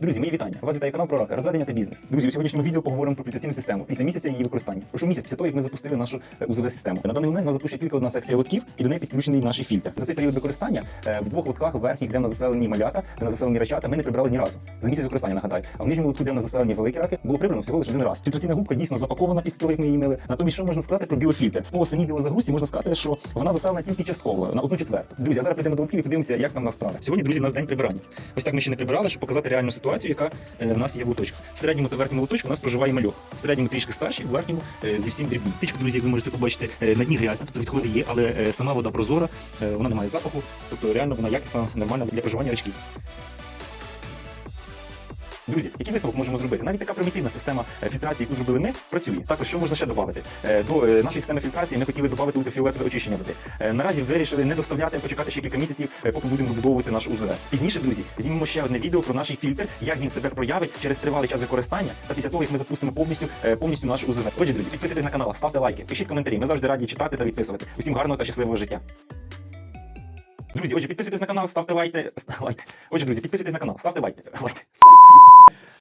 Друзі, мої вітання. Вас вітає канал про рака, розведення та бізнес. Друзі, у сьогоднішньому відео поговоримо про фільтраційну систему після місяця її використання. Прошу місяць після того, як ми запустили нашу е, УЗВ систему. На даний момент нас запущена тільки одна секція лотків, і до неї підключений наш фільтр. За цей період використання е, в двох лотках верхніх, де в нас заселені малята, де в нас заселені рачата, ми не прибрали ні разу. За місяць використання нагадаю. А в нижньому лотку, де в нас заселені великі раки, було прибрано всього лише один раз. Фільтраційна губка дійсно запакована після того, як ми її мили. Натомість, що можна сказати про біофільтр? По самій біозагрузці можна сказати, що вона заселена тільки частково на одну четверту. Друзі, а зараз підемо до лотків і подивимося, як там у нас справа. Сьогодні, друзі, у нас день прибирання. Ось так ми ще не прибирали, щоб показати реальну ситуацію, яка е, в нас є в лоточках. В середньому та верхньому лоточку у нас проживає мальок. В середньому трішки старший, в верхньому е, зі всім дрібні. Тичку, друзі, як ви можете побачити, е, на дні грязна, тобто відходи є, але сама вода прозора, вона не має запаху, тобто реально вона якісна, нормальна для проживання рачків. Друзі, який висновок можемо зробити? Навіть така примітивна система е, фільтрації, яку зробили ми, працює. Також що можна ще додати? Е, До е, нашої системи фільтрації ми хотіли додати ультрафіолетове очищення води. Наразі вирішили не доставляти, а почекати ще кілька місяців, поки будемо добудовувати наш УЗВ. Пізніше, друзі, знімемо ще одне відео про наш фільтр, як він себе проявить через тривалий час використання та після того, як ми запустимо повністю повністю наш УЗВ. Отже, друзі, підписуйтесь на канал, ставте лайки, пишіть коментарі. Ми завжди раді читати та відписувати. Усім гарного та щасливого життя. Друзі, отже, підписуйтесь на канал, ставте. Лайки. Отже, друзі, підписуйтесь на канал, ставте лайки. лайки.